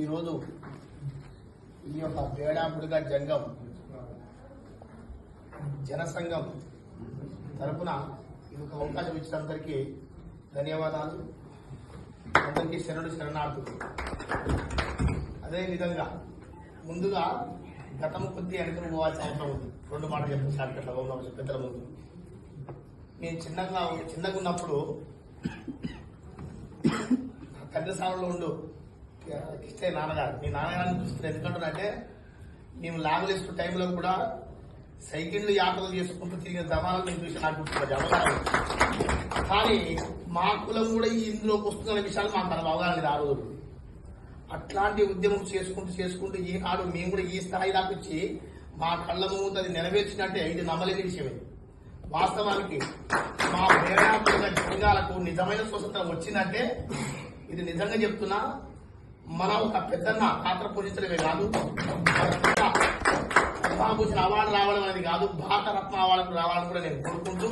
ఈరోజు ఈ యొక్క వేడాపుడిగా జంగం జనసంఘం తరపున ఈ యొక్క అవకాశం ఇచ్చిన అందరికీ ధన్యవాదాలు. అందరికీ శరణుడు శరణార్థులు. అదేవిధంగా ముందుగా గతం కొద్ది వెనకలు పోవాల్సిన అవసరం ఉంది. రెండు మాటలు చెప్పిన షార్ట్కట్లో ఉన్నాం పెద్దల ముందు. నేను చిన్నగా చిన్నగా ఉన్నప్పుడు తండ్రి సాగులో ఉండు. ఇస్తే నాన్నగారు. మీ నాన్నగారిని చూస్తున్న ఎందుకంటున్నారంటే మేము లాంగ్ లిస్ట్ టైంలో కూడా సైకిళ్ళు యాత్రలు చేసుకుంటూ తిరిగిన జమానాలు నేను చూసి నాకు గుర్తుపడి అవగాహన కానీ మా కులం కూడా ఈ ఇందులోకి వస్తున్న విషయాలు మాకు అంత అవగాహన లేదు ఆ రోజు. అట్లాంటి ఉద్యమం చేసుకుంటూ చేసుకుంటూ ఈనాడు మేము కూడా ఈ స్థాయి దాకా వచ్చి మా కళ్ళ ముందు అది నెరవేర్చినట్టే ఇది నమ్మలేని విషయమే. వాస్తవానికి మా ప్రేరణాత్మక జంగాలకు నిజమైన స్వతంత్రం వచ్చిందంటే ఇది నిజంగా చెప్తున్నా మనం ఒక పెద్దన్న పాత్ర పోషించడమే కాదు. పద్మభూషణ అవార్డు రావడం అనేది కాదు. భారత రత్న అవార్డు రావాలని కూడా నేను కోరుకుంటూ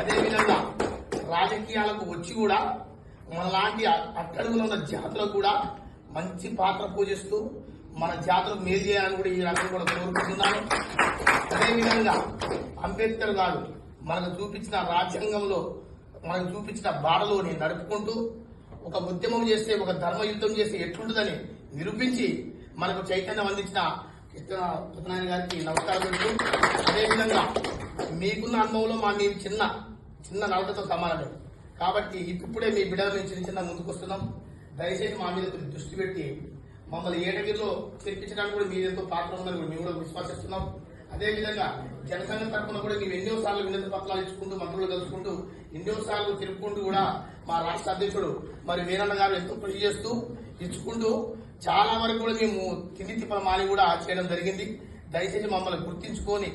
అదేవిధంగా రాజకీయాలకు వచ్చి కూడా మనలాంటి అట్టడుగులో ఉన్న జాతులకు కూడా మంచి పాత్ర పూజిస్తూ మన జాతులకు మేలు చేయాలని కూడా ఈ రకంగా కూడా కోరుకుంటున్నాను. అదేవిధంగా అంబేద్కర్ గారు మనకు చూపించిన రాజ్యాంగంలో మనకు చూపించిన బాటలోని నడుపుకుంటూ ఒక ఉద్యమం చేస్తే ఒక ధర్మ యుద్ధం చేస్తే ఎట్లుంటుందని నిరూపించి మనకు చైతన్యం అందించిన కృష్ణ గారికి నమస్కారం చెప్తూ అదేవిధంగా మీకున్న అనుభవంలో మా మీ చిన్న చిన్న నడకతో సమానమే. కాబట్టి ఇప్పుడే మీ బిడ్డల నుంచి చిన్న చిన్న ముందుకు వస్తున్నాం. దయచేసి మా మీద దృష్టి పెట్టి మమ్మల్ని ఏటగిరిలో చేర్పించడానికి కూడా మీరు ఎంతో పాత్ర ఉందని కూడా మేము కూడా విశ్వసిస్తున్నాం. అదేవిధంగా జనసంఘం తరఫున కూడా మేము ఎన్నో సార్లు వినతి పత్రాలు ఇచ్చుకుంటూ మంత్రులు కలుసుకుంటూ ఎన్నో సార్లు తిరుపుకుంటూ కూడా మా రాష్ట్ర అధ్యక్షుడు మరి వీరన్న గారు ఎంతో కృషి చేస్తూ ఇచ్చుకుంటూ చాలా వరకు కూడా మేము తిండి తిప్పల మాలి కూడా చేయడం జరిగింది. దయచేసి మమ్మల్ని గుర్తించుకొని